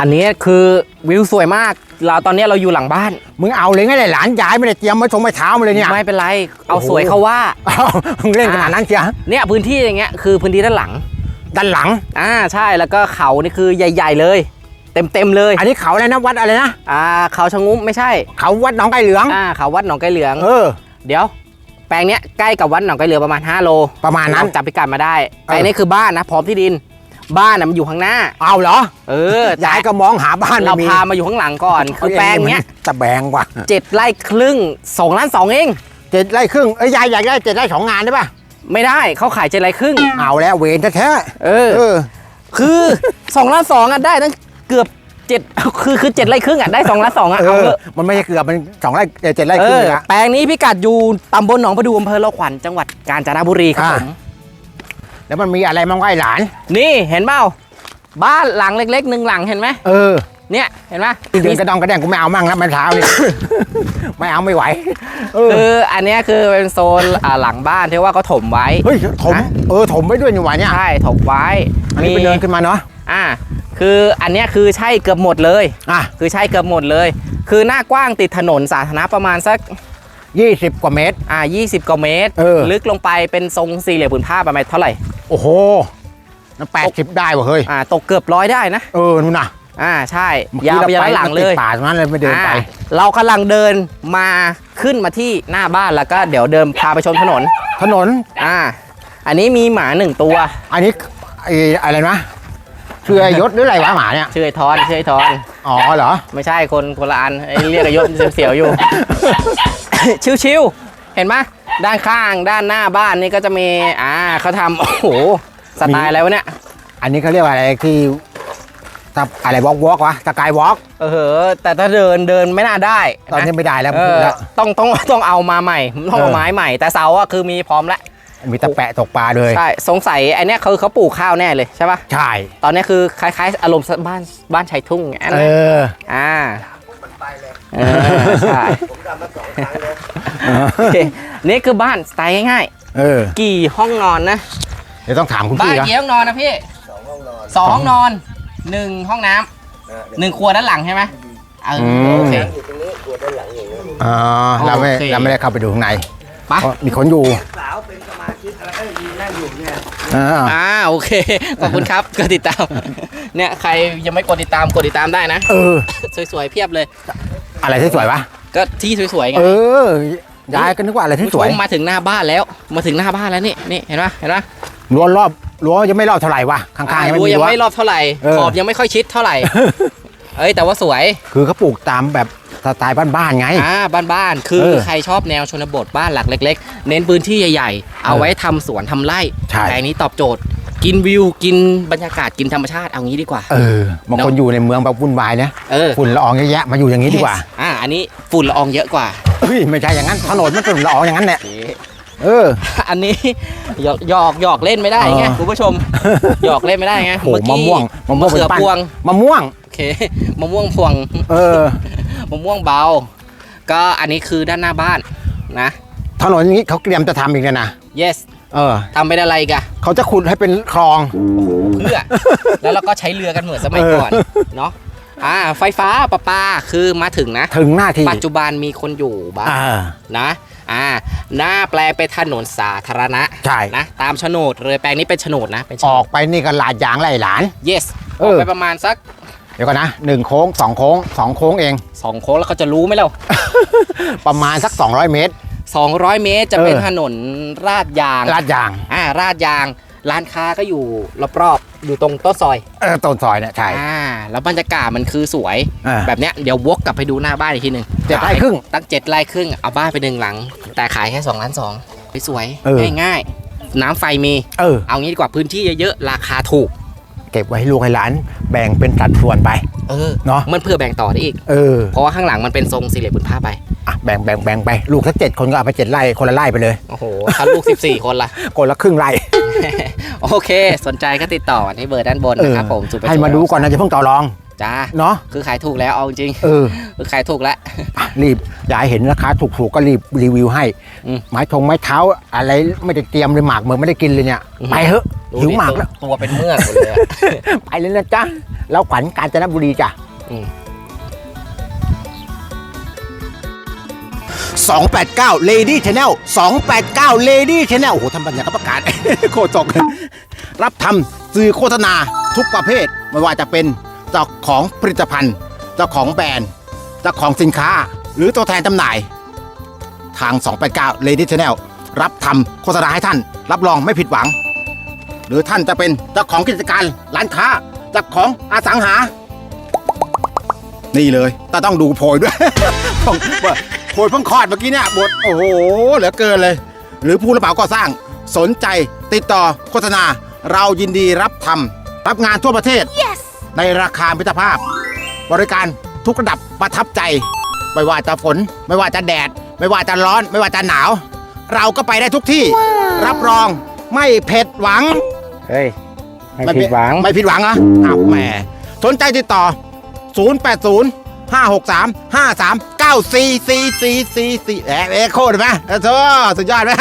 อันนี้คือวิวสวยมาก เราตอนนี้เราอยู่หลังบ้าน มึงเอาเลยไงเลยหลานยายไม่ได้เตรียมมาชงมาเช้ามาเลยเนี่ยไม่เป็นไร เอาโอ้โหสวยเขาว่าเอามึงเล่นขนาดนั้นเชียเนี่ยพื้นที่อย่างเงี้ยคือพื้นที่ด้านหลัง ด้านหลัง อ่าใช่แล้วก็เขานี่คือใหญ่ ๆ เลยเต็มเต็มๆเลย อันนี้เขาอะไรนะวัดอะไรนะ อ่าเขาชะงุ้มไม่ใช่ เขาวัดหนองไก่เหลือง อ่าเขาวัดหนองไก่เหลือง เออ เดี๋ยวแปลงเนี้ยใกล้กับวัดหนองไก่เหลืองประมาณ 5 โล ประมาณนั้นจับพิกัดมาได้แปลงนี้คือบ้านนะพร้อมที่ดิน บ้านน่ะมันอยู่ข้างหน้า เอาเหรอเออแต่ยายก็มองหาบ้านเราไม่มีพามาอยู่ข้างหลังก่อนคือแปลงเนี้ยตะแบงว่ะเจ็ดไร่ครึ่งสองล้านสองเอง เจ็ดไร่ครึ่งเอ้ยยายอยากได้เจ็ดไร่สองงานได้ป่ะไม่ได้เขาขายเจ็ดไร่ครึ่ง เอาแล้วเวรแท้เออ ๆเออ คือสองล้านสองอะได้ตั้งเกือบเจ็ดคือคือเจ็ดไร่ครึ่งอะได้สองล้านสองอะเอเอาอ เถอะมันไม่ใช่เกือบมันสองไร่เอ่อเจ็ดไร่เอครึ่งอเลยละ แปลงนี้พิกัดอยู่ตำบลหนองประดูอำเภอละขวัญจังหวัดกาญจนบุรีครับอ่า ผม แล้วมันมีอะไรมั่งวะไอ้หลาน นี่เห็นเปล่าบ้านหลังเล็กๆหนึ่งหลังเห็นไหมเออเนี่ยเห็นไหมที่เดินกระดองกระแดงกูไม่เอามั่งแล้วมันเท้านี่ ไม่เอาไม่ไหวเออคืออันเนี้ยคือเป็นโซนอ่าหลังบ้านที่ว่าเขาถมไว้เฮ้ยถมนะเออถมไว้ด้วยนี่หว่าเนี่ยใช่ถมไว้อันนี้เป็นเดินขึ้นมาเนาะอ่าคืออันเนี้ยคือใช่เกือบหมดเลยอะคือใช่เกือบหมดเลย คือหน้ากว้างติดถนนสาธารณะประมาณสักยี่สิบกว่าเมตร อ่า 20 กว่าเมตรเออลึกลงไปเป็นทรงสี่เหลี่ยมผืนผ้าประมาณเท่าไหร่ โอ้โหนั่นแปดสิบได้ว่ะเฮ้ยอ่าตกเกือบร้อยได้นะ เออนู่นน่ะอ่าใช่เมื่อกี้ยาวไปยันรด้านหลังเลยติดป่าตรงนั้นเลยไม่เดินไปอ่าเรากำลังเดินมาขึ้นมาที่หน้าบ้านแล้วก็เดี๋ยวเดินพาไปชมถนน ถนนอ่า อันนี้มีหมาหนึ่งตัว อันนี้ไอ้อะไรนะชื่อไอ้ยศหรืออะไรวะหมาเนี่ยชื่อไอ้ทอนชื่อไอ้ทอนอ๋อเหรอ ไม่ใช่คนคนละอันไอ้เรียกไอ้ยศเสียวๆอยู่ ชิวๆเห็นไหม ด้านข้างด้านหน้าบ้านนี่ก็จะมี อ่าเขาทำโอ้โหสไตล์อะไรวะเนี่ย อันนี้เขาเรียกว่าอะไรที่ถ้าอะไรวอล์กวอล์กวะสกายวอล์กเออแต่ถ้าเดินเดินไม่น่าได้ตอนนี้นะไม่ได้แล้วเอพูดอแล้วต้องต้องต้องเอามาใหม่ต้องเอาเออไม้ใหม่ แต่เสาอะคือมีพร้อมแล้วมีตะแปะตกปลาเลยใช่สงสัยอันเนี้ยคือเขาปลูกข้าวแน่เลยใช่ปะใช่ ตอนเนี้ยคือคล้ายๆ อารมณ์บ้านบ้านชายทุ่งอย่างนั้นเอนะออ่า เออใช่โอเคนี่คือบ้านสไตล์ง่ายเออๆ กี่ห้องนอนนะ เดี๋ยวต้องถามคุณบ้าพี่นนะกี่ห้องนอนนะพี่สองห้องนอนสองห้องนอนหนึ่งห้องน้ำหนึ่งครัวด้านหลังใช่ไหมเออโอเคอ๋อเราไม่โอเค เราไม่ได้เข้าไปดูข้างในไปเพราะมีคนอยู่สาวเป็นสมาชิกอะไรเอ้ยมีนั่งอยู่เนี่ยอ่าอ่าโอเค ขอบคุณครับกดติดตาม เนี่ยใครยังไม่กดติดตามกดติดตามได้นะ เออ สวยๆเพียบเลย อะไรที่สวยวะ ก็ที่สวยๆไงเออยายก็นึกว่าอะไรที่สวยคุณผู้ชมมาถึงหน้าบ้านแล้ว มาถึงหน้าบ้านแล้วนี่นี่เห็นปะเห็นปะรั้วรอบรั้วยังไม่รอบเท่าไหร่วะข้างๆยังไม่รั้วมียังรั้ว ไม่รอบเท่าไหร่เออ ขอบยังไม่ค่อยชิดเท่าไหร่ เอ้ยแต่ว่าสวยคือเขาปลูกตามแบบสไตล์บ้านๆไง อ่าบ้านๆคือเออใครชอบแนวชนบทบ้านหลักเล็ก ๆ เน้นพื้นที่ใหญ่ๆ เอาไว้ทำสวนทำไร่ใช่ แต่อันนี้ตอบโจทย์ กินวิวกินบรรยากาศกินธรรมชาติเอางี้ดีกว่า เออบางคนเนอะอยู่ในเมืองแบบวุ่นวายนะเออ ฝุ่นละอองเยอะแยะมาอยู่อย่างนี้ดีกว่า Yes อ่า อันนี้ฝุ่นละอองเยอะกว่าเฮ้ยไม่ใช่อย่างนั้นถนนมันฝุ่นละอองอย่างนั้นแหละเออ อันนี้หยอกหยอกหยอกเล่นไม่ได้ไงอ๋อคุณผู้ชมหยอกเล่นไม่ได้ไงโอ้โหเอกี้มะม่วงมะม่วงมะเขือเป็นปั้นพวงมะม่วงโอเคมะม่วงพวง เออมะม่วงเบา ก็อันนี้คือด้านหน้าบ้านนะถนนอย่างนี้เขาเตรียมจะทำอีกเลยนะ yes เออทำเป็นอะไรอีกอะเขาจะขุดให้เป็นคลอง เพื่อ แล้วเราก็ใช้เรือกันเหมือนสมัยก่อนเนาะอ่าไฟฟ้าประปาคือมาถึงนะ ถึงหน้าที่ปัจจุบันมีคนอยู่บ้างอ่านะอ่าหน้าแปลงเป็นถนนสาธารณะใช่นะตามโฉนดเลยแปลงนี้เป็นโฉนดนะเป็นโฉอนอดกไปนี่ก็ลาดยางไล่หลาน yes เออออกไปประมาณสักเดี๋ยวก่อนนะหนึ่งโค้งสองโค้งสองโค้งเองสองโค้งแล้วเขาจะรู้ไหมเราประมาณสัก 200 เมตร 200 เมตรจะเป็นเออ ถนนราดยางลาดยางอ่าราดยาง ร้านค้าก็อยู่รอบๆอยู่ตรงต้นซอยเออต้นซอยเนี่ยใช่อ่าแล้วบรรยากาศมันคือสวยอ่าแบบเนี้ยเดี๋ยววกกลับไปดูหน้าบ้านอีกทีหนึ่งเจ็ดไร่ครึ่งตั้งเจ็ดไร่ครึ่งเอาบ้านไปหนึ่งหลัง แต่ขายแค่2ล้านสองสวยเออ ๆง่ายๆน้ำไฟมี เออ เอางี้ดีกว่าพื้นที่เยอะๆราคาถูก เก็บไว้ให้ลูกให้หลาน แบ่งเป็นสัดส่วนไป เออ เนาะมันเพื่อแบ่งต่อได้อีก เออ เพราะว่าข้างหลังมันเป็นทรงสี่เหลี่ยมผืนผ้าไป อะแบ่งแบ่งแบ่งไป ลูกสักเจ็ดคนก็เอาไปเจ็ดไร่คนละไร่ไปเลย โอ้โหถ้าลูก 14 คนละ คนละครึ่งไร่ โอเค สนใจก็ติดต่อที่เบอร์ด้านบนเออนะครับผม0 8ให้มาดูก่อนนะจะเพิ่งต่อรอง จ้าเนาะคือขายถูกแล้วเอาจริงเออคือขายถูกแล้ว อะรีบยายเห็นราคาถูกๆก็รีบรีวิวให้ อืม ไม้ทงไม้เท้าอะไรไม่ได้เตรียมเลยหมากเหมือนไม่ได้กินเลยเนี่ยอืมไปเถอะดูหิวดิหมากตัวแล้ว ตัวเป็นเมือกหมดเลยอะ ไปเลยนะจ๊ะแล้วขวัญกาญจนบุรีจ้ะอืม 289 Lady Channel 289 Lady Channel โอ้โหทำบรรยากาศประกาศ โคตรตกรับทำสื่อโฆษณาทุกประเภท ไม่ว่าจะเป็นเจ้าของผลิตภัณฑ์ เจ้าของแบรนด์เจ้าของสินค้า หรือตัวแทนจำหน่าย ทาง 289 Lady Channel รับทำโฆษณาให้ท่าน รับรองไม่ผิดหวัง หรือท่านจะเป็นเจ้าของกิจการร้านค้าเจ้าของอสังหานี่เลยแต่ต้องดูโพยด้วย ต้องว่าโพยเพิ่งคลอดเมื่อกี้เนี่ยบทโอ้โหเหลือเกินเลย หรือผู้รับเหมาก่อสร้างสนใจติดต่อโฆษณา เรายินดีรับทำรับงานทั่วประเทศในราคามิตรภาพ บริการทุกระดับประทับใจ ไม่ว่าจะฝน ไม่ว่าจะแดด ไม่ว่าจะร้อน ไม่ว่าจะหนาว เราก็ไปได้ทุกที่ รับรองไม่เผ็ดหวัง เฮ้ย ไม่ผิดหวัง ไม่ผิดหวังเหรออ้าวแหมสนใจติดต่อ 080 563 53 94 44 44แหมเอ็กโคดไหมเออโธ่สุดยอดไหม